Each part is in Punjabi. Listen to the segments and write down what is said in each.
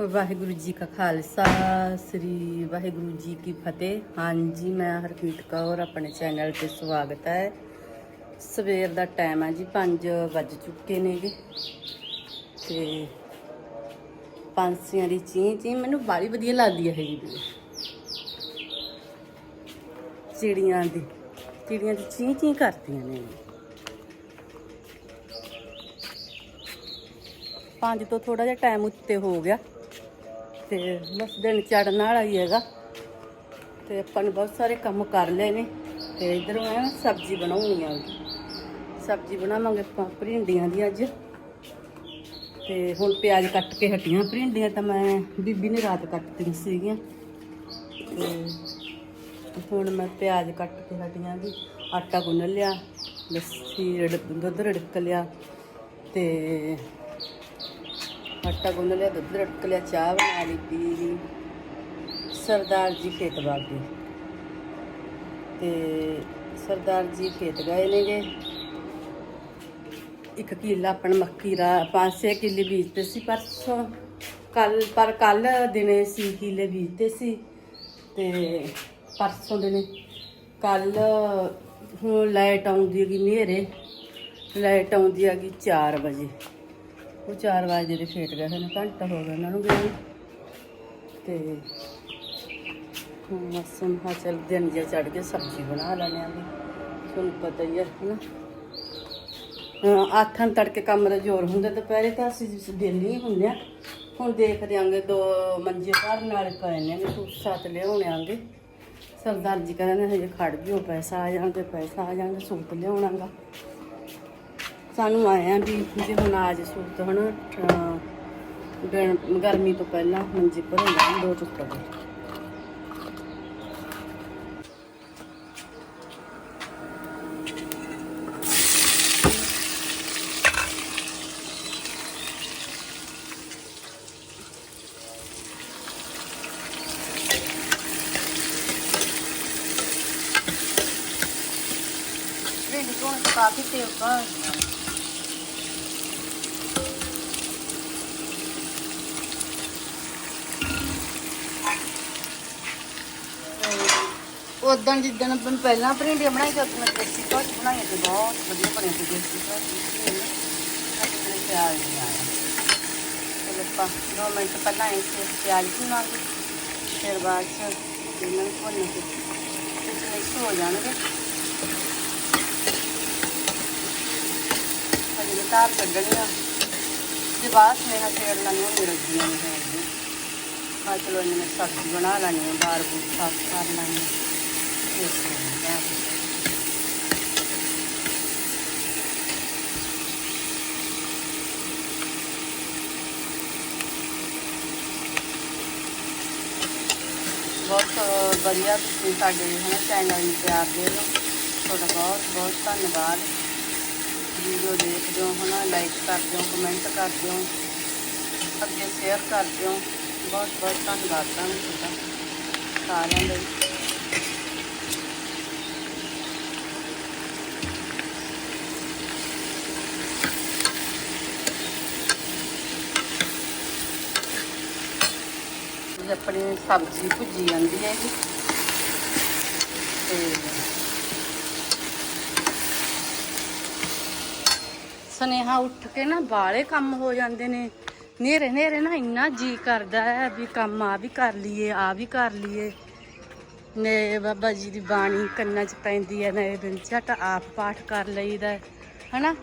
ਵਾਹਿਗੁਰੂ ਜੀ ਕਾ ਖਾਲਸਾ, ਸ੍ਰੀ ਵਾਹਿਗੁਰੂ ਜੀ ਕੀ ਫਤਿਹ। ਹਾਂਜੀ, ਮੈਂ ਹਰਪ੍ਰੀਤ ਕੌਰ, ਆਪਣੇ ਚੈਨਲ ਤੇ ਸਵਾਗਤ ਹੈ। ਸਵੇਰ ਦਾ ਟਾਈਮ ਹੈ ਜੀ 5 ਵੱਜ ਚੁੱਕੇ ਨੇਗੇ। ਤੇ ਪੰਛੀਆਂ ਦੀ ਚੀਂ ਚੀਂ ਮੈਨੂੰ ਬਾਲੀ ਵਧੀਆ ਲੱਗਦੀ ਹੈ ਜੀ। ਚਿੜੀਆਂ ਦੀ ਚਿੜੀਆਂ ਦੀ ਚੀਂ ਚੀਂ ਕਰਦੀਆਂ ਨੇ। ਪੰਜ ਤੋਂ ਥੋੜਾ ਜਿਹਾ ਟਾਈਮ ਉੱਤੇ ਹੋ ਗਿਆ। ਤੇ ਬਸ ਦਿਨ ਚੜਨ ਵਾਲਾ ਹੀ ਹੈਗਾ। ਤੇ ਆਪਾਂ ਨੇ ਬਹੁਤ ਸਾਰੇ ਕੰਮ ਕਰ ਲਏ ਨੇ। ਤੇ ਇਧਰੋਂ ਆ ਸਬਜ਼ੀ ਬਣਾਉਣੀ ਆ ਸਬਜ਼ੀ ਬਣਾਵਾਂਗੇ ਆਪਾਂ ਭਿੰਡੀਆਂ ਦੀ ਅੱਜ। ਤੇ ਹੁਣ ਪਿਆਜ਼ ਕੱਟ ਕੇ ਹਟੀਆਂ। ਭਿੰਡੀਆਂ ਤਾਂ ਮੈਂ ਬੀਬੀ ਨੇ ਰਾਤ ਕੱਟਤੀਆਂ ਸੀਗੀਆਂ। ਤੇ ਹੁਣ ਮੈਂ ਪਿਆਜ਼ ਕੱਟ ਕੇ ਹਟੀਆਂ ਵੀ। ਆਟਾ ਗੁੰਨ ਲਿਆ ਲੱਸੀ ਰਿੜ ਦੁੱਧ ਰੜਕ ਲਿਆ। ਤੇ ਆਟਾ ਗੁੰਨ ਲਿਆ ਦੁੱਧ ਰਿੜਕ ਲਿਆ ਚਾਹ ਬਣਾ ਲਈ ਪੀ ਲਈ ਸਰਦਾਰ ਜੀ ਖੇਤ ਬਾਗੇ ਤੇ ਸਰਦਾਰ ਜੀ ਖੇਤ ਗਏ ਨੇਗੇ। ਇੱਕ ਕਿੱਲਾ ਆਪਣ ਮੱਕੀ ਦਾ, ਪੰਜ ਛੇ ਕਿੱਲੇ ਬੀਜਤੇ ਸੀ ਪਰਸੋਂ। ਕੱਲ, ਪਰ ਕੱਲ ਦਿਨੇ ਸੀ ਕਿੱਲੇ ਬੀਜਤੇ ਸੀ। ਤੇ ਪਰਸੋਂ ਦਿਨੇ ਕੱਲ ਹੁਣ ਲਾਈਟ ਆਉਂਦੀ ਹੈਗੀ ਨੇਰੇ। ਲਾਈਟ ਆਉਂਦੀ ਹੈਗੀ 4 ਵਜੇ। ਉਹ 4 ਵਜੇ ਦੇ ਖੇਤ ਗਏ ਹਨ ਘੰਟਾ ਹੋ ਗਿਆ ਉਹਨਾਂ ਨੂੰ ਗਏ ਨੂੰ। ਤੇ ਹੁਣ ਬਸ ਮਾ ਚੱਲ ਦਿਨ ਜਿਹਾ ਚੜ ਕੇ ਸਬਜ਼ੀ ਬਣਾ ਲੈਣੇ ਆ ਵੀ। ਤੁਹਾਨੂੰ ਪਤਾ ਹੀ ਹੈ ਹਨਾ। ਆਥਣ ਤੜਕੇ ਕੰਮ ਦਾ ਜ਼ੋਰ ਹੁੰਦਾ, ਦੁਪਹਿਰੇ ਤਾਂ ਅਸੀਂ ਦਿੱਲੀ ਹੀ ਹੁੰਦੇ ਆ। ਹੁਣ ਦੇਖਦੇ ਦਿਆਂਗੇ ਦੋ ਮੰਜੇ ਘਰ ਨਾਲ ਪਏ ਨੇ ਵੀ ਸੂਟ ਲਿਆਉਣੇ ਆਂਗੇ। ਸਰਦਾਰ ਜੀ ਕਹਿੰਦੇ ਹਜੇ ਖੜ ਜਿਓ, ਪੈਸਾ ਆ ਜਾਣਗੇ, ਪੈਸਾ ਆ ਜਾਣਗੇ, ਸੂਟ ਲਿਆਉਣਾਗਾ ਸਾਨੂੰ ਆਇਆ ਵੀ ਜੇ ਹੁਣ ਆਜ ਸੂਟ ਹਨਾ ਗਰਮੀ ਤੋਂ ਪਹਿਲਾਂ ਮੰਜੇ ਭਰਨ ਦਾ ਦੋ ਟੁੱਟ ਗਏ ਭਿੰਡੀ ਧੋਣ ਚ ਕਾਫੀ ਤੇਲ ਪਾ ਉਦੋਂ ਜਿੱਦਣ ਆਪਾਂ ਪਹਿਲਾਂ ਭਿੰਡੀਆਂ ਬਣਾਈ ਸੀ ਉਦੋਂ ਮੈਂ ਦੇਸੀ ਘੋਟ ਬਣਾਈ ਤੇ ਬਹੁਤ ਵਧੀਆ ਬਣੀ ਸੀ ਦੇਸੀ ਘੋਟ ਅੱਜ ਮੇਰੇ ਪਿਆਜ਼ ਨਹੀਂ ਆਇਆ ਚਲੋ ਆਪਾਂ ਦੋ ਮਿੰਟ ਪਹਿਲਾਂ ਇਸ ਪਿਆਜ਼ ਭੁਨਾਂਗੇ ਫਿਰ ਬਾਅਦ ਚ ਇਹਨਾਂ ਨੂੰ ਭੁੰਨ ਕੇ ਵਿੱਚ ਮਿਕਸ ਹੋ ਜਾਣਗੇ। ਹਜੇ ਮੈਂ ਧਾਰ ਕੱਢਣੀ ਆ। ਜੇ ਬਾਅਦ ਸਨੇਹਾ ਛੇੜ ਲੈਣੀ ਉਹ ਮੇਰੇ ਜੀਆਂ ਨਹੀਂ ਹੈਗੀ ਮੈਂ ਚਲੋ ਇਹਨੇ ਮੈਂ ਸਬਜ਼ੀ ਬਣਾ ਲੈਣੀ ਆ ਬਾਰ ਬੂਰ ਸਾਫ਼ ਕਰ ਲੈਣੀ ਆ। ਇਸ ਤਰ੍ਹਾਂ ਬਹੁਤ ਵਧੀਆ ਤੁਸੀਂ ਸਾਡੇ ਹਨਾ ਚੈਨਲ ਨੂੰ ਪਿਆਰ ਦੇ ਰਹੇ ਹੋ ਤੁਹਾਡਾ ਬਹੁਤ ਬਹੁਤ ਧੰਨਵਾਦ ਵੀਡੀਓ ਦੇਖਦੇ ਹੋ ਹਨਾ ਲਾਈਕ ਕਰਦੇ ਹੋ ਕਮੈਂਟ ਕਰਦੇ ਹੋ ਅੱਗੇ ਸ਼ੇਅਰ ਕਰਦੇ ਹੋ ਬਹੁਤ ਬਹੁਤ ਧੰਨਵਾਦ ਤੁਹਾਨੂੰ ਤੁਹਾਡਾ ਸਾਰਿਆਂ ਦਾ ਹੀ। ਆਪਣੀ ਸਬਜ਼ੀ ਭੁੱਜੀ ਜਾਂਦੀ ਹੈ ਜੀ। ਤੇ ਸਨੇਹਾ ਉੱਠ ਕੇ ਨਾ ਬਾਲੇ ਕੰਮ ਹੋ ਜਾਂਦੇ ਨੇ। ਨੇਰੇ ਨੇਰੇ ਨਾ ਇੰਨਾ ਜੀ ਕਰਦਾ ਹੈ ਵੀ ਕੰਮ ਆ ਵੀ ਕਰ ਲਈਏ ਆ ਵੀ ਕਰ ਲਈਏ। ਨੇ ਬਾਬਾ ਜੀ ਦੀ ਬਾਣੀ ਕੰਨਾਂ 'ਚ ਪੈਂਦੀ ਹੈ ਨੇ ਦਿਨ ਝਟ ਆਪ ਪਾਠ ਕਰ ਲਈਦਾ ਹੈ, ਹਨਾ?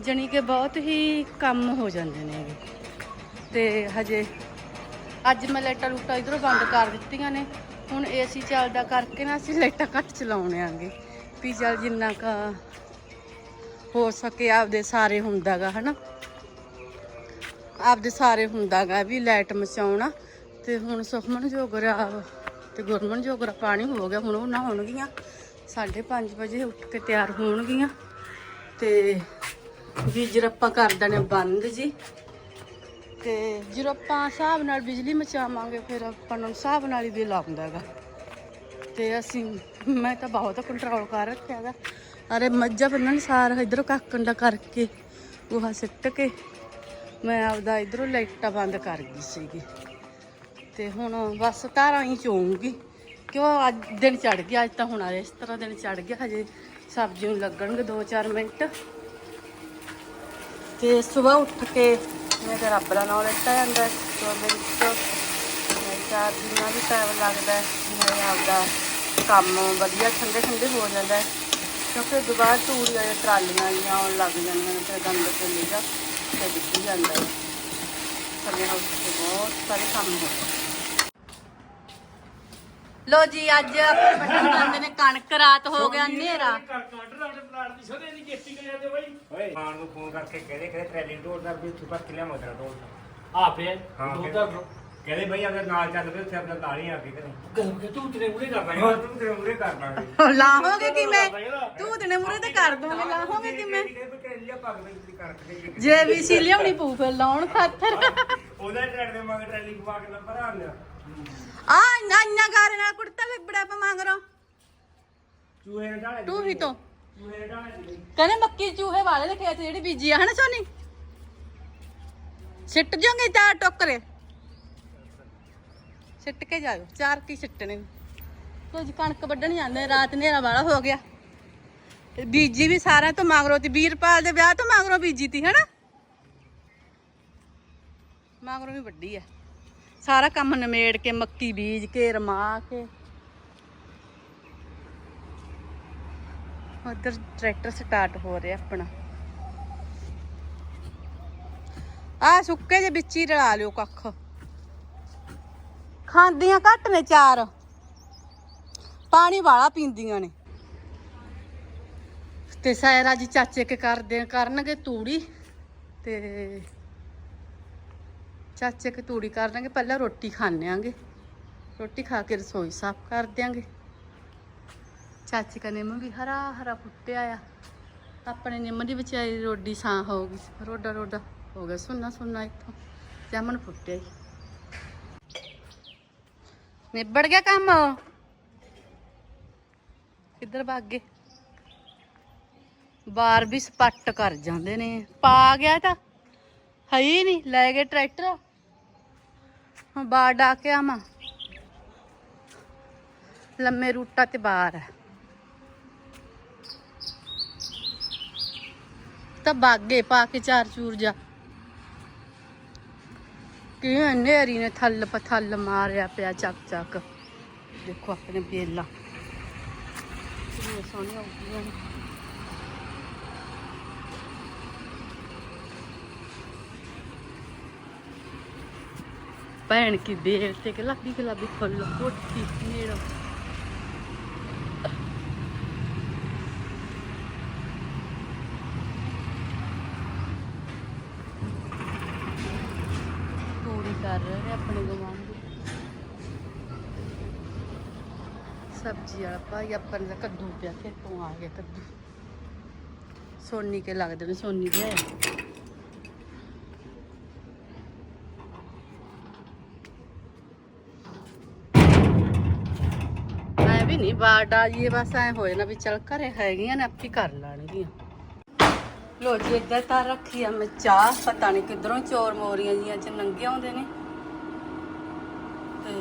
ਜਣੀ ਕਿ ਬਹੁਤ ਹੀ ਕੰਮ ਹੋ ਜਾਂਦੇ ਨੇ ਤੇ ਹਜੇ ਅੱਜ ਮੈਂ ਲਾਈਟਾਂ ਲੂਟਾਂ ਇਧਰੋਂ ਬੰਦ ਕਰ ਦਿੱਤੀਆਂ ਨੇ। ਹੁਣ ਏਸੀ ਚੱਲਦਾ ਕਰਕੇ ਨਾ ਅਸੀਂ ਲਾਈਟਾਂ ਘੱਟ ਚਲਾਉਣੇ ਆਂਗੇ। ਵੀ ਚੱਲ ਜਿੰਨਾ ਕ ਹੋ ਸਕੇ ਆਪਦੇ ਸਾਰੇ ਹੁੰਦਾਗਾ, ਹਨਾ? ਆਪਦੇ ਸਾਰੇ ਹੁੰਦਾਗਾ ਵੀ ਲਾਈਟ ਮਚਾਉਣਾ। ਤੇ ਹੁਣ ਸੁਖਮਨ ਜੋਗਰਾ ਤੇ ਗੁਰਮਨ ਜੋਗਰਾ ਪਾਣੀ ਹੋ ਗਿਆ, ਹੁਣ ਉਹ ਨਹਾਉਣਗੀਆਂ। 5:30 ਵਜੇ ਉੱਠ ਕੇ ਤਿਆਰ ਹੋਣਗੀਆਂ। ਤੇ ਵੀਜ਼ਰ ਆਪਾਂ ਕਰ ਦੇਣੇ ਬੰਦ ਜੀ। ਤੇ ਜਦੋਂ ਆਪਾਂ ਹਿਸਾਬ ਨਾਲ ਬਿਜਲੀ ਮਚਾਵਾਂਗੇ, ਫਿਰ ਆਪਾਂ ਨੂੰ ਹਿਸਾਬ ਨਾਲ ਹੀ ਬਿੱਲ ਆਉਂਦਾ ਹੈਗਾ। ਤੇ ਅਸੀਂ, ਮੈਂ ਤਾਂ ਬਹੁਤ ਕੰਟਰੋਲ ਕਰ ਰੱਖਿਆ ਹੈਗਾ। ਅਰੇ ਮੱਝਾਂ ਬੰਨਣ ਸਾਰ ਇਧਰੋਂ ਕਾਕਣ ਦਾ ਕਰਕੇ, ਗੋਹਾ ਸਿੱਟ ਕੇ, ਮੈਂ ਆਪਦਾ ਇਧਰੋਂ ਲਾਈਟਾਂ ਬੰਦ ਕਰ ਗਈ ਸੀਗੀ। ਤੇ ਹੁਣ ਬਸ ਧਾਰਾਂ ਹੀ ਚੋਊਂਗੀ ਕਿਉਂ ਅੱਜ ਦਿਨ ਚੜ ਗਿਆ, ਅੱਜ ਤਾਂ ਹੁਣ ਆ ਇਸ ਤਰ੍ਹਾਂ ਦਿਨ ਚੜ ਗਿਆ, ਹਜੇ ਸਬਜ਼ੀ ਨੂੰ ਲੱਗਣਗੇ 2-4 ਮਿੰਟ। ਤੇ ਸਵੇਰ ਉੱਠ ਕੇ ਮੈਂ ਤਾਂ ਰੱਬ ਦਾ ਨਾਮ ਲਿੱਤਾ ਜਾਂਦਾ ਸੋ ਦੇ ਵਿੱਚ ਚਾਰ ਦਿਨਾਂ ਵੀ ਟਾਈਮ ਲੱਗਦਾ ਹੈ। ਮੈਂ ਆਪਦਾ ਕੰਮ ਵਧੀਆ ਠੰਡੇ ਠੰਡੇ ਹੋ ਜਾਂਦਾ ਹੈ। ਕਿਉਂਕਿ ਦੁਬਾਰਾ ਤੂੜੀਆਂ ਜਾਂ ਟਰਾਲੀਆਂ ਜਿਹੀਆਂ ਆਉਣ ਲੱਗ ਜਾਂਦੀਆਂ ਨੇ, ਫਿਰ ਗੰਦ ਤੇ ਲੀਗਾ ਤੇ ਦਿੱਤੀ ਜਾਂਦਾ ਹੈ ਸਾਡੇ ਹਾਊਸ ਤੇ ਬਹੁਤ ਸਾਰੇ ਕੰਮ ਹੋ ਲੋ ਜੀ ਅੱਜ ਆਪਣੇ ਨੇ ਕਣਕ ਰਾਤ ਹੋ ਗਿਆ ਹਨੇਰਾ। ਓਏ ਮਾਨ ਨੂੰ ਫੋਨ ਕਰਕੇ ਕਹਦੇ ਕਹਦੇ ਵੀ ਤੋੜਦਾ ਆਪੇ ਹਾਂ ਕਹਦੇ ਬਈ ਆਪਣੇ ਨਾਲ ਚੱਲ ਪਏ ਉੱਥੇ ਆਪਣਾ ਤਾਲੀ ਆ ਕੇ ਕਰੇ ਗਰਮ ਕੇ ਤੂੰ ਤੇਰੇ ਉਰੇ ਕਰਦਾ ਹੋਰ ਤੂੰ ਤੇਰੇ ਮੂਰੇ ਕਰ ਦਾਂਗੇ। ਲਾਹੋਗੇ ਕਿਵੇਂ? ਤੂੰ ਤਨੇ ਮੂਰੇ ਤੇ ਕਰ ਦੋਗੇ ਲਾਹੋਗੇ ਕਿਵੇਂ? ਕਿਵੇਂ ਪੱਗ ਵਿੱਚ ਕਣਕ ਦੇ ਜੇ ਵੀ ਸੀ ਲਿਆਉਣੀ ਪਊ ਫਿਰ ਲਾਉਣ ਖਾਤਰ। ਉਹਦਾ ਟਰੈਕ ਦੇ ਮਗਰ ਟਰੈਲੀ ਪਵਾ ਕੇ ਨੰਬਰ ਆ ਲਿਆ। ਆ ਇੰਨਾ ਇੰਨਾ ਗਾਰੇ ਨਾਲ ਕੁੜਤਾ ਲਿਬੜਾ ਪਾ ਮੰਗ ਰੋ ਚੂਹੇ ਨੇ ਢਾਲੇ ਤੂੰ ਹੀ ਤੋਂ। ਚੂਹੇ ਨੇ ਢਾਲੇ ਕਹਿੰਦੇ ਮੱਕੀ ਚੂਹੇ ਵਾਲੇ ਦੇ ਖੇਤ ਜਿਹੜੀ ਬੀਜੀ ਆ ਹਨਾ ਸੋਨੀ? ਸਿੱਟ ਜਾਓਗੇ ਚਾਰ ਟੋਕਰੇ? ਸਿੱਟ ਕੇ ਜਾਓ ਚਾਰ ਕੀ ਸਿੱਟਣੇ? ਕੁਝ ਕਣਕ ਵੱਢਣ ਜਾਂਦੇ ਰਾਤ ਹਨੇਰਾ ਵਾਲਾ ਹੋ ਗਿਆ। ਤੇ ਬੀਜੀ ਵੀ ਸਾਰਿਆਂ ਤੋਂ ਮੰਗਰੋ ਤੇ ਵੀਰਪਾਲ ਦੇ ਵਿਆਹ ਤੋਂ ਮੰਗਰੋ ਬੀਜੀ ਤੀ ਹਨਾ? ਮੰਗਰੋ ਵੀ ਵੱਡੀ ਆ। ਸਾਰਾ ਕੰਮ ਨਿਮੇੜ ਕੇ, ਮੱਕੀ ਬੀਜ ਕੇ, ਰਮਾ ਕੇ। ਉਧਰ ਟਰੈਕਟਰ ਸਟਾਰਟ ਹੋ ਰਿਹਾ ਆਪਣਾ। ਆ ਸੁੱਕੇ ਦੇ ਵਿੱਚ ਹੀ ਰਲਾ ਲਿਓ ਕੱਖ। ਖਾਂਦੀਆਂ ਘੱਟ ਨੇ ਚਾਰ। ਪਾਣੀ ਵਾਲਾ ਪੀਂਦੀਆਂ ਨੇ। ਤੇ ਸਾਇਰਾ ਜੀ ਚਾਚੇ ਕੇ ਕਰਦੇ ਕਰਨਗੇ ਤੂੜੀ। ਤੇ ਚਾਚੇ ਕੇ ਤੂੜੀ ਕਰਨਗੇ ਪਹਿਲਾਂ ਰੋਟੀ ਖਾਣੇ ਆਂਗੇ। ਰੋਟੀ ਖਾ ਕੇ ਰਸੋਈ ਸਾਫ਼ ਕਰ ਦਿਆਂਗੇ। ਚਾਚੀ ਕਾ ਨਿੰਮ ਵੀ ਹਰਾ ਹਰਾ ਫੁੱਟਿਆ ਆ। ਆਪਣੇ ਨਿੰਮ ਦੀ ਵਿਚਾਰੀ ਰੋਡੀ ਸਾਂ ਹੋ ਗਈ ਰੋਡਾ ਰੋਡਾ ਹੋ ਗਿਆ ਸੁੰਨਾ ਸੁੰਨਾ ਇੱਥੋਂ। ਜਾਮਨ ਫੁੱਟਿਆ ਹੀ ਨਿਬੜ ਗਿਆ ਕੰਮ? ਕਿੱਧਰ ਭਾਗੇ ਬਾਰ ਵੀ ਸਪੱਟ ਕਰ ਜਾਂਦੇ ਨੇ। ਪਾ ਗਿਆ ਤਾਂ, ਹੈ ਹੀ ਨਹੀਂ, ਲੈ ਗਏ ਟਰੈਕਟਰ। ਹੁਣ ਬਾਹਰ ਡਾ ਕੇ ਆਵਾਂ। ਲੰਮੇ ਰੂਟਾ ਤੇ ਬਾਹਰ ਹੈ। ਤਾਂ ਬਾਗੇ ਪਾ ਕੇ ਚਾਰ ਚੂਰ ਜਾ। ਕਿਵੇਂ ਨੇਰੀ ਨੇ ਥੱਲ ਪਥੱਲ ਮਾਰਿਆ ਪਿਆ ਚੱਕ ਚੱਕ। ਦੇਖੋ ਆਪਣੇ ਬੇਲਾ। ਕਿੰਨੀਆਂ ਸੋਹਣੀਆਂ ਉੱਗੀਆਂ ਨੇ। ਭੈਣ ਕੀ ਬੇਲ ਤੇ ਗੁਲਾਬੀ ਗੁਲਾਬੀ ਫੁੱਲ ਕੋਠੀ ਨੇੜਾ ਪੂਰੀ ਕਰ ਰਹੇ ਆਪਣੇ ਗਵਾਂਢੀ ਸਬਜ਼ੀ ਵਾਲਾ ਭਾਈ ਆਪਾਂ ਨੇ ਕੱਦੂ ਪਿਆ ਖੇਤੋਂ ਆ ਗਿਆ ਕੱਦੂ। ਸੋਨੀ ਕੇ ਲੱਗਦੇ ਨੇ, ਸੋਨੀ ਵੀ ਵੀ ਨਹੀਂ ਬਾੜਾ ਜੀ ਬਸ ਐ ਹੋਏ ਨਾ ਵੀ ਚਲ ਘਰੇ ਹੈਗੀਆਂ ਨੇ, ਆਪੀ ਕਰ ਲੈਣਗੀਆਂ। ਲੋ ਜੀ, ਇੱਧਰ ਤਾਂ ਰੱਖੀ ਆ ਮੈਂ ਚਾਹ, ਪਤਾ ਨਹੀਂ ਕਿੱਧਰੋਂ ਚੋਰ ਮੋਰੀਆਂ ਜੀਆਂ ਚ ਨੰਗੇ ਆਉਂਦੇ ਨੇ। ਤੇ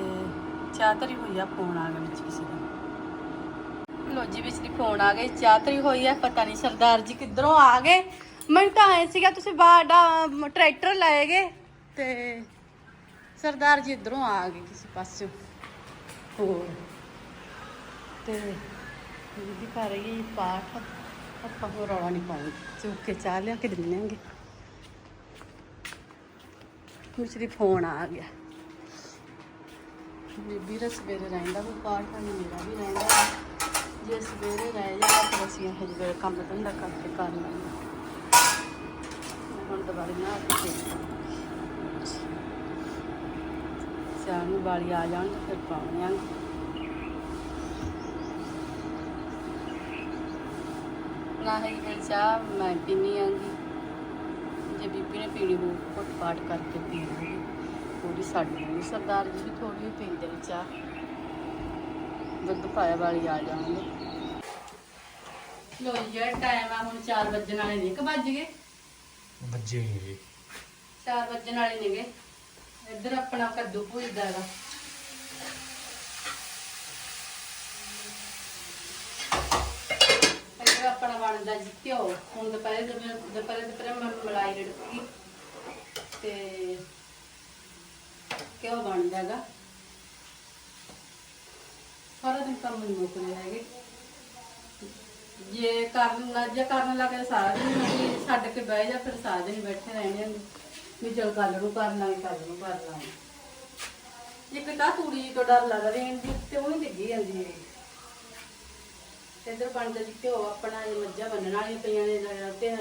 ਚਾਹ ਤਰੀ ਹੋਈ ਆ, ਫੋਨ ਆ ਗਿਆ ਵਿੱਚ ਕਿਸੇ ਦਾ। ਲੋ ਜੀ, ਵਿੱਚ ਦੀ ਫੋਨ ਆ ਗਈ, ਚਾਹ ਤਰੀ ਹੋਈ ਆ, ਪਤਾ ਨਹੀਂ ਸਰਦਾਰ ਜੀ ਕਿੱਧਰੋਂ ਆ ਗਏ। ਮੈਨੂੰ ਤਾਂ ਐ ਸੀਗਾ, ਤੁਸੀਂ ਬਾਡਾ ਟਰੈਕਟਰ ਲਾਏਗੇ ਤੇ ਸਰਦਾਰ ਜੀ ਇੱਧਰੋਂ ਆ ਗਏ ਕਿਸੇ ਪਾਸਿਓਂ ਹੋਰ। ਤੇ ਦੀਦੀ ਕਰ ਰਹੀ ਪਾਠ, ਆਪਾਂ ਹੋਰ ਰੌਲਾ ਨਹੀਂ ਪਾਉਂਦੇ ਚੁੱਕ ਕੇ ਚਾਹ ਲਿਆ ਕੇ ਦਿੰਨੇ ਆਂਗੇ ਫੋਨ ਆ ਗਿਆ। ਬੀਬੀ ਦਾ ਸਵੇਰੇ ਰਹਿੰਦਾ ਉਹ ਪਾਠ ਨਹੀਂ ਮੇਰਾ ਵੀ ਰਹਿੰਦਾ ਜੇ ਸਵੇਰੇ ਰਹਿ ਜਾਣਾ ਤਾਂ ਅਸੀਂ ਇਹ ਜਿਹੜੇ ਕੰਮ ਧੰਦਾ ਕਰਕੇ ਕਰ ਲਾਂਗੇ। ਹੁਣ ਦੁਬਾਰਾ ਨਾ ਆ ਕੇ ਚਾਹ ਨੂੰ ਵਾਲੀ ਆ ਜਾਣ ਫਿਰ ਪਾਉਣੇ ਆਂਗੇ। ਨਾ ਹੈ ਕਿ ਚਾਹ ਮੈਂ ਪੀਣੀ ਆਂਗੀ ਜੇ। ਬੀਬੀ ਨੇ ਪੀਣੀ ਹੋਊ ਘੁੱਟ ਪਾਟ ਕਰਕੇ ਪੀ ਲੂਗੀ ਥੋੜੀ ਸਾਡੀ ਵੀ ਸਰਦਾਰ ਜੀ ਵੀ ਥੋੜੀ ਪੀਂਦੇ ਨੇ ਚਾਹ। ਦੁੱਧ ਪਾਇਆ ਵਾਲੀ ਆ ਜਾਣਗੇ। ਲੋ ਜਿਹੜਾ ਟਾਈਮ ਆ ਹੁਣ 4 ਵਜਣ ਵਾਲੇ ਨੇ। ਕਿ ਵੱਜ ਗਏ? ਬੱਜੇ ਨਹੀਂ ਜੀ ਚਾਰ ਵੱਜਣ ਵਾਲੇ ਨੇਗੇ। ਇੱਧਰ ਆਪਣਾ ਕੱਦੂ ਭੁੱਜਦਾ ਹੈਗਾ ਇੱਧਰ ਆਪਣਾ ਬਣਦਾ ਜੀ ਘਿਓ। ਹੁਣ ਦੁਪਹਿਰੇ ਦੁਪਹਿਰੇ ਦੁਪਹਿਰੇ ਮੈਂ ਮਲਾਈ ਰੜਕੀ ਤੇ ਘਿਓ ਬਣਦਾ ਹੈਗਾ। ਸਾਰਾ ਦਿਨ ਕੰਮ ਨਹੀਂ ਮੁੱਕਦੇ ਹੈਗੇ। ਜੇ ਕਰਨ ਜੇ ਕਰਨ ਲੱਗੇ ਤਾਂ ਸਾਰਾ ਦਿਨ ਹੀ ਛੱਡ ਕੇ ਬਹਿ ਜਾ ਫਿਰ ਸਾਰਾ ਦਿਨ ਬੈਠੇ ਰਹਿਣੇ ਵੀ ਚਲ ਕੱਲ ਨੂੰ ਕਰ ਲਾਂਗੇ ਕੱਲ ਨੂੰ ਕਰ ਲਾਂਗੇ ਇੱਕ ਤਾਂ ਤੂੜੀ ਤੋਂ ਡਰ ਲੱਗਦਾ ਰੇਣ ਤੇ ਉਹ ਨਹੀਂ ਡਿੱਗੀ ਜਾਂਦੀ ਹੈ ਤੇ ਇੱਧਰ ਬਣਦਾ ਜੀ ਘਿਓ ਆਪਣਾ ਇਹ ਮੱਝਾਂ ਬੰਨਣ ਵਾਲੀਆਂ ਪਈਆਂ ਨੇ ਜਿਹੜਾ ਤੇ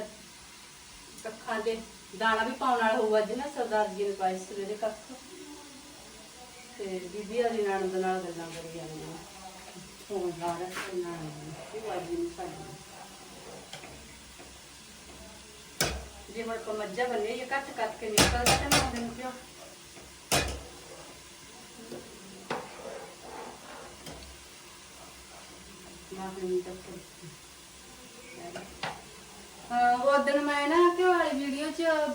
ਕੱਖਾਂ ਦੇ ਦਾਣਾ ਵੀ ਪਾਉਣ ਵਾਲਾ ਹੋਊ ਅੱਜ ਨਾ ਸਰਦਾਰ ਜੀ ਨੇ ਪਾਏ ਸਵੇਰੇ ਕੱਖ। ਤੇ ਬੀਬੀ ਵਾਲੀ ਨਾਲ ਦੇ ਨਾਲ ਗੱਲਾਂ ਕਰੀ ਜਾਂਦੀਆਂ ਫੋਨ ਲਾ ਰੱਖਿਆ ਨਾਲ ਉਹ ਅੱਜ ਨਹੀਂ ਸਾਡੀ। ਜੇ ਮਰ ਕੋ ਮੱਝਾਂ ਬੰਨੇ ਇਹ ਕੱਟ ਕੱਟ ਕੇ ਨਿਕਲਦਾ ਤੇ ਮੈਂ ਦਿਨ ਕਿਉਂ ਨਾ ਨਹੀਂ ਤੱਕ ਹਾਂ ਉਹ ਦਿਨ ਮੈਂ ਨਾ ਘਿਓ ਵਾਲੀ ਵੀਡੀਓ 'ਚ ਅਮ,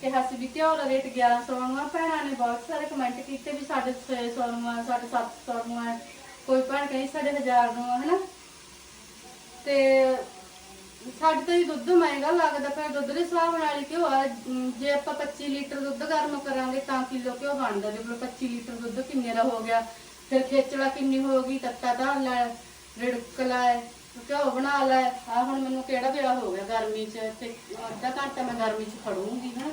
ਕਿਹਾ ਸੀ ਵੀ ਘਿਓ ਦਾ ਰੇਟ 1100 ਨੂੰ ਆ। ਭੈਣਾਂ ਨੇ ਬਹੁਤ ਸਾਰੇ ਕਮੈਂਟ ਕੀਤੇ ਵੀ ਸਾਡੇ 600 ਨੂੰ ਆ ਸਾਡੇ 700 ਨੂੰ ਆ। ਕੋਈ ਭੈਣ ਕਹੀ ਸਾਡੇ 1000 ਨੂੰ ਆ ਹਨਾ? ਤੇ ਸਾਡੇ ਤਾਂ ਹੀ ਦੁੱਧ ਮਹਿੰਗਾ ਲੱਗਦਾ ਪਿਆ ਦੁੱਧ ਦੇ ਹਿਸਾਬ ਨਾਲ ਹੀ ਘਿਓ ਆ। ਅਮ, ਜੇ ਆਪਾਂ 25 ਲੀਟਰ ਦੁੱਧ ਗਰਮ ਕਰਾਂਗੇ ਤਾਂ ਕਿਲੋ ਘਿਓ ਬਣਦਾ। ਜੇ 25 ਲੀਟਰ ਦੁੱਧ ਕਿੰਨੇ ਦਾ ਹੋ ਗਿਆ? ਫਿਰ ਖੇਚਲਾ ਕਿੰਨੀ ਹੋ ਗਈ? ਤੱਤਾ ਦਾ ਰਿੜਕ ਲੈ ਘਿਓ ਬਣਾ ਲੈ ਆ ਹੁਣ ਮੈਨੂੰ ਕਿਹੜਾ ਵੇਲਾ ਹੋ ਗਿਆ ਗਰਮੀ 'ਚ ਤੇ ਅੱਧਾ ਘੰਟਾ ਮੈਂ ਗਰਮੀ 'ਚ ਖੜੂੰਗੀ ਹਾਂ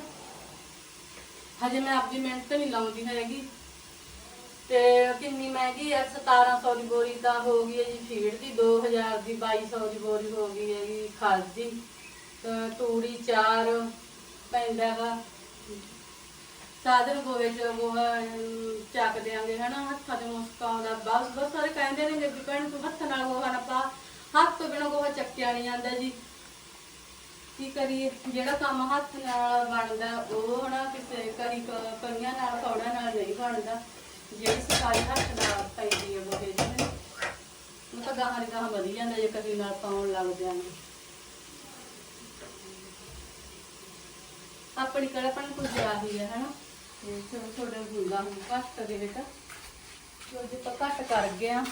ਹਜੇ ਮੈਂ ਆਪਦੀ ਮਿਹਨਤ ਨਹੀਂ ਲਾਉਂਦੀ ਹੈਗੀ। ਤੇ ਕਿੰਨੀ ਮਹਿੰਗੀ ਹੈ 1700 ਦੀ ਬੋਰੀ ਤਾਂ ਹੋ ਗਈ ਹੈ ਜੀ, ਫੀਡ ਦੀ 2000 ਦੀ 2200 ਦੀ ਬੋਰੀ ਹੋ ਗਈ ਹੈ ਜੀ, ਖਾਦ ਦੀ। ਤੂੜੀ, ਚਾਰ, ਪੈਂਦਾ ਗਾ। ਸਾਧਨ ਗੋਵੇ ਚ ਉਹ ਚੱਕ ਦਿਆਂਗੇ ਹਨਾ, ਹੱਥਾਂ ਤੇ ਮੁਸਕਾਉਂਦਾ ਬਸ ਬਸ ਸਾਰੇ ਕਹਿੰਦੇ ਨੇ ਕਿ ਭੈਣ ਤੂੰ ਹੱਥ ਨਾਲ ਗੋਹਾ ਨਾ ਪਾ, ਹੱਥ ਤੋਂ ਬਿਨਾਂ ਗੋਹਾ ਚੱਕਿਆ ਨਹੀਂ ਜਾਂਦਾ ਜੀ। ਕੀ ਕਰੀਏ? ਜਿਹੜਾ ਕੰਮ ਹੱਥ ਨਾਲ ਬਣਦਾ, ਉਹ ਹਨਾ, ਕਿਸੇ ਕਰੀ ਕਈਆਂ ਨਾਲ ਕੌੜਾ ਨਾਲ ਨਹੀਂ ਬਣਦਾ। ਜਿਹੜੀ ਸਫ਼ਾਈ ਹੱਥ ਨਾਲ ਪੈਂਦੀ ਹੈ ਗੋਹੇ ਦੀ ਉਹ ਤਾਂ ਗਾਹਾਂ ਦੀ ਗਾਹਾਂ ਵਧੀ ਜਾਂਦਾ, ਜੇ ਕਦੀ ਨਾਲ ਪਾਉਣ ਲੱਗ ਜਾਂਦੇ ਆਪਣੀ ਕਿਹੜਾ ਪਣ ਕੁਝ ਆਹੀ ਹੈ ਹਨਾ? ਤੇ ਚਲੋ ਥੋੜਾ ਹੁੰਦਾ ਹੁਣ ਘੱਟ ਦੇ ਵਿੱਚ। ਜੋ ਜੇ ਆਪਾਂ ਘੱਟ ਕਰ ਗਏ ਆ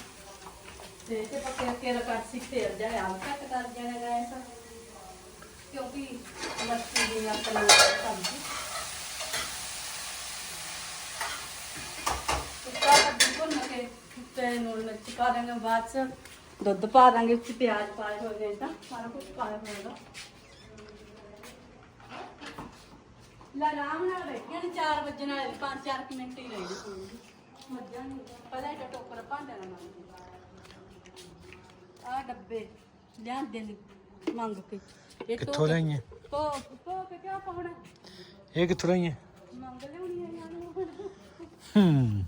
ਤੇ ਤੇ ਪੱਕੇ ਕੇ ਕੱਟ ਸੀ, ਫੇਰ ਜਾਣੇ ਆਪ ਘੱਟ ਕਰ ਜਾਣਾ ਗੈਸ ਕਿਉਂਕਿ ਲੱਸੀ ਦੀ ਆਪਣੀ ਸਬਜ਼ੀ ਭੁੰਨ ਕੇ ਤੇ ਨੂਣ ਮਿਰਚ ਪਾ ਦਾਂਗੇ ਬਾਅਦ ਚ। ਦੁੱਧ ਪਾ ਦਾਂਗੇ ਉੱਚ ਪਿਆਜ਼ ਪਾਏ ਹੋਏ ਨੇ ਤਾਂ, ਸਾਰਾ ਕੁਝ ਪਾਇਆ ਹੋਏਗਾ ਲੈ ਆਰਾਮ ਨਾਲ ਬੈਠੀਆਂ ਨੇ 4 ਵਜੇ ਨਾਲ 5-4 ਮਿੰਟ ਹੀ ਰਹਿ ਗਏ ਮੱਝਾਂ ਨੂੰ ਪਹਿਲਾਂ ਇਹ ਟੋਕਰ ਭਾਂਡਾ ਨਾਲ ਮੰਗ ਆ ਡੱਬੇ ਲਿਆਂਦੇ ਨੇ ਮੰਗ ਕੇ। ਇਹ ਕਿੱਥੋਂ ਲਿਆਈਆਂ? ਪੋ ਪੋ ਕੇ ਕਿਆ ਪਾਉਣਾ? ਇਹ ਕਿੱਥੋਂ ਲਈਆਂ ਮੰਗ ਲਿਆਉਣੀ ਆ ਯਾਰ ਨੂੰ। ਹੂੰ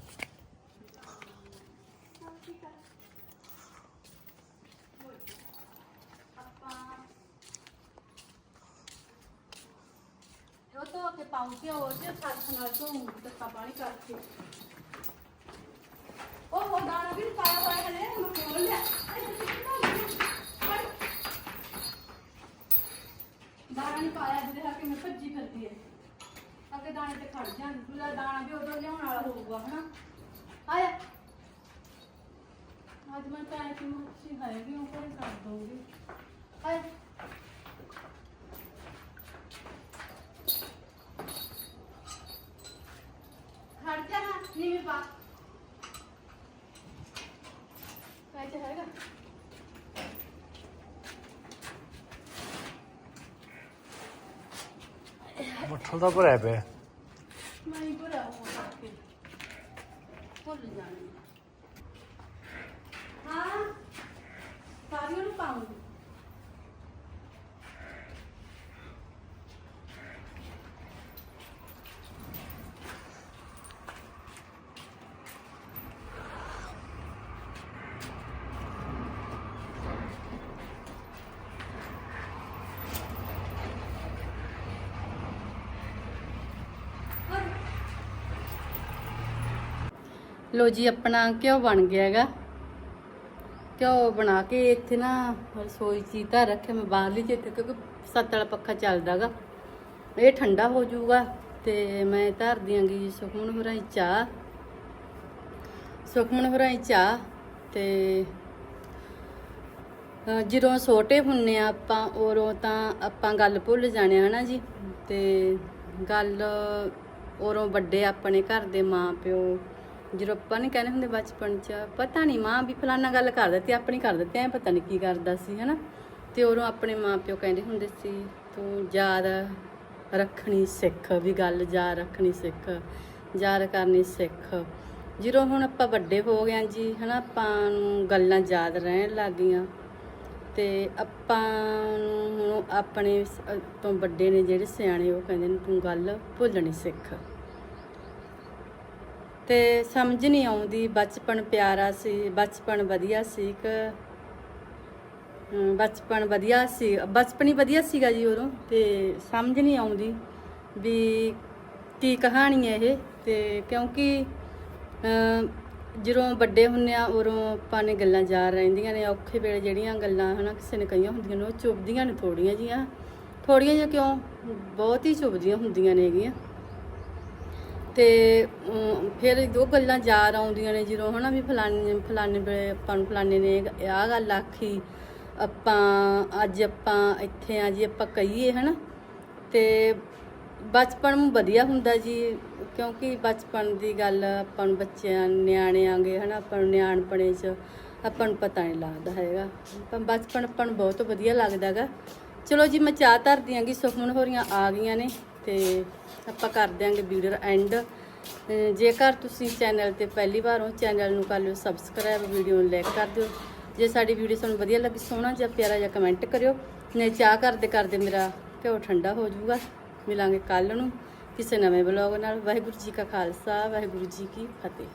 ਉਹ ਤੋਂ ਕੇ ਪਾਉਂ ਕੇ ਉਹ ਜੇ ਸਾਥ ਨਾਲ ਤੋਂ ਤੱਤਾ ਪਾਣੀ ਕਰਕੇ। ਉਹ ਉਹ ਦਾਣਾ ਵੀ ਨੀ ਪਾਇਆ ਹੋਇਆ ਹਲੇ ਮੈਂ ਖੋਲ ਲਿਆ ਦਾਣਾ ਨਹੀਂ ਪਾਇਆ ਜਿਹਦੇ ਕਰਕੇ ਮੈਂ ਭੱਜੀ ਫਿਰਦੀ ਹੈ ਅੱਗੇ ਦਾਣੇ ਤੇ ਖੜ ਜਾਂਦੀ ਦੂਜਾ ਦਾਣਾ ਵੀ ਉਦੋਂ ਲਿਆਉਣ ਵਾਲਾ ਹੋਊਗਾ, ਹਨਾ? ਆਇਆ। ਅੱਜ ਮੈਂ ਤਾਂ ਕਿ ਮੱਛੀ ਹੈਗੀ ਉਹ ਕਰ ਦੂੰਗੀ ਆਇਆ ਖੜ ਜਾ ਨਾ ਨੀਵੇਂ ਪਾ ਕਾਇ ਚ ਹੈਗਾ ਮੱਠਲ ਦਾ ਭਰਿਆ ਪਿਆ ਮੈਂ ਹੀ ਭਰਾ ਹੋ ਕੇ ਭੁੱਲ ਜਾਣੀ ਹਾਂ ਸਾਰਿਆਂ ਨੂੰ ਪਾਉਂਗੀ ਲੋ ਜੀ, ਆਪਣਾ ਘਿਓ ਬਣ ਗਿਆ ਹੈਗਾ। ਘਿਓ ਬਣਾ ਕੇ ਇੱਥੇ ਨਾ ਰਸੋਈ ਚ ਹੀ ਧਰ ਰੱਖਿਆ, ਮੈਂ ਬਾਹਰਲੀ ਚ ਇੱਥੇ, ਕਿਉਂਕਿ ਸੱਤ ਵਾਲਾ ਪੱਖਾ ਚੱਲਦਾਗਾ ਇਹ ਠੰਡਾ ਹੋ ਜਾਊਗਾ ਤੇ ਮੈਂ ਧਰ ਦਿਆਂਗੀ ਜੀ ਸੁਖਮਨ ਹੋਰਾਂ ਚਾਹ। ਸੁਖਮਨ ਹੋਰਾਂ ਚਾਹ ਤੇ ਜਦੋਂ ਛੋਟੇ ਹੁੰਨੇ ਆ ਆਪਾਂ, ਉਦੋਂ ਤਾਂ ਆਪਾਂ ਗੱਲ ਭੁੱਲ ਜਾਣੇ ਹਨਾ ਜੀ? ਤੇ ਗੱਲ ਉਦੋਂ ਵੱਡੇ ਆਪਣੇ ਘਰ ਦੇ ਮਾਂ ਪਿਓ ਜਦੋਂ ਆਪਾਂ ਨਹੀਂ ਕਹਿੰਦੇ ਹੁੰਦੇ ਬਚਪਨ ਚ, ਪਤਾ ਨਹੀਂ ਮਾਂ ਵੀ ਫਲਾਨਾ ਗੱਲ ਕਰ ਦਿੱਤੀ, ਆਪਣੀ ਕਰ ਦਿੱਤੀ, ਐ ਪਤਾ ਨਹੀਂ ਕੀ ਕਰਦਾ ਸੀ, ਹਨਾ? ਤੇ ਉਦੋਂ ਆਪਣੇ ਮਾਂ ਪਿਓ ਕਹਿੰਦੇ ਹੁੰਦੇ ਸੀ, ਤੂੰ ਯਾਦ ਰੱਖਣੀ ਸਿੱਖ, ਵੀ ਗੱਲ ਯਾਦ ਰੱਖਣੀ ਸਿੱਖ, ਯਾਦ ਕਰਨੀ ਸਿੱਖ। ਜਦੋਂ ਹੁਣ ਆਪਾਂ ਵੱਡੇ ਹੋ ਗਏ ਹਾਂ ਜੀ, ਹਨਾ, ਆਪਾਂ ਨੂੰ ਗੱਲਾਂ ਯਾਦ ਰਹਿਣ ਲੱਗ ਗਈਆਂ। ਤੇ ਆਪਾਂ ਨੂੰ ਹੁਣ ਆਪਣੇ ਤੋਂ ਵੱਡੇ ਨੇ ਜਿਹੜੇ ਸਿਆਣੇ, ਉਹ ਕਹਿੰਦੇ ਨੇ, ਤੂੰ ਗੱਲ ਭੁੱਲਣੀ ਸਿੱਖ। ਤੇ ਸਮਝ ਨਹੀਂ ਆਉਂਦੀ, ਬਚਪਨ ਪਿਆਰਾ ਸੀ, ਬਚਪਨ ਵਧੀਆ ਸੀ ਕਿ ਬਚਪਨ ਵਧੀਆ ਸੀ, ਬਚਪਨ ਹੀ ਵਧੀਆ ਸੀਗਾ ਜੀ ਉਦੋਂ ਤੇ ਸਮਝ ਨਹੀਂ ਆਉਂਦੀ ਵੀ ਕੀ ਕਹਾਣੀ ਹੈ ਇਹ ਤੇ ਕਿਉਂਕਿ ਜਦੋਂ ਵੱਡੇ ਹੁੰਨੇ ਆ ਉਦੋਂ ਆਪਾਂ ਨੇ ਗੱਲਾਂ ਯਾਦ ਰਹਿੰਦੀਆਂ ਨੇ, ਔਖੇ ਵੇਲੇ ਜਿਹੜੀਆਂ ਗੱਲਾਂ ਹਨਾ ਕਿਸੇ ਨੇ ਕਹੀਆਂ ਹੁੰਦੀਆਂ ਨੇ, ਉਹ ਚੁੱਭਦੀਆਂ ਨੇ ਥੋੜੀਆਂ ਜੀਆਂ ਥੋੜੀਆਂ ਜਿਹੀਆਂ ਕਿਉਂ? ਬਹੁਤ ਹੀ ਚੁਭਦੀਆਂ ਹੁੰਦੀਆਂ ਨੇਗੀਆਂ ਤੇ ਫਿਰ ਉਹ ਗੱਲਾਂ ਯਾਦ ਆਉਂਦੀਆਂ ਨੇ, ਜਦੋਂ ਹਨਾ ਵੀ ਫਲਾਣੇ ਫਲਾਣੇ ਵੇਲੇ ਆਪਾਂ ਨੂੰ ਫਲਾਣੇ ਨੇ ਆਹ ਗੱਲ ਆਖੀ, ਆਪਾਂ ਅੱਜ ਆਪਾਂ ਇੱਥੇ ਆ ਜੀ, ਆਪਾਂ ਕਹੀਏ ਹਨਾ। ਤੇ ਬਚਪਨ ਵਧੀਆ ਹੁੰਦਾ ਜੀ, ਕਿਉਂਕਿ ਬਚਪਨ ਦੀ ਗੱਲ ਆਪਾਂ ਨੂੰ ਬੱਚਿਆਂ ਨਿਆਣੇ ਆਂਗੇ ਹਨਾ, ਆਪਾਂ ਨੂੰ ਨਿਆਣਪਣੇ 'ਚ ਆਪਾਂ ਨੂੰ ਪਤਾ ਨਹੀਂ ਲੱਗਦਾ ਹੈਗਾ। ਪਰ ਬਚਪਨ ਆਪਾਂ ਨੂੰ ਬਹੁਤ ਵਧੀਆ ਲੱਗਦਾ ਗਾ ਚਲੋ ਜੀ, ਮੈਂ ਚਾਹ ਧਰ ਦਿਆਂਗੀ ਸੁਖਮਨ ਹੋਰੀਆਂ ਆ ਗਈਆਂ ਨੇ। ਤੇ ਆਪਾਂ ਕਰ ਦਿਆਂਗੇ ਵੀਡੀਓ ਐਂਡ ਜੇਕਰ ਤੁਸੀਂ ਚੈਨਲ ਤੇ ਪਹਿਲੀ ਵਾਰ ਹੋ ਚੈਨਲ ਨੂੰ ਕਰ ਲਿਓ ਸਬਸਕ੍ਰਾਈਬ ਵੀਡੀਓ ਨੂੰ ਲਾਈਕ ਕਰ ਦਿਓ। ਜੇ ਸਾਡੀ ਵੀਡੀਓ ਤੁਹਾਨੂੰ ਵਧੀਆ ਲੱਗੀ, ਸੋਹਣਾ ਜਿਹਾ ਪਿਆਰਾ ਜਾਂ ਕਮੈਂਟ ਕਰਿਓ। ਨੇ ਚਾਹ ਕਰਦੇ ਕਰਦੇ ਮੇਰਾ ਘਿਓ ਠੰਡਾ ਹੋ ਜਾਊਗਾ। ਮਿਲਾਂਗੇ ਕੱਲ ਨੂੰ ਕਿਸੇ ਨਵੇਂ ਬਲੌਗ ਨਾਲ। ਵਾਹਿਗੁਰੂ ਜੀ ਕਾ ਖਾਲਸਾ, ਵਾਹਿਗੁਰੂ ਜੀ ਕੀ ਫਤਿਹ।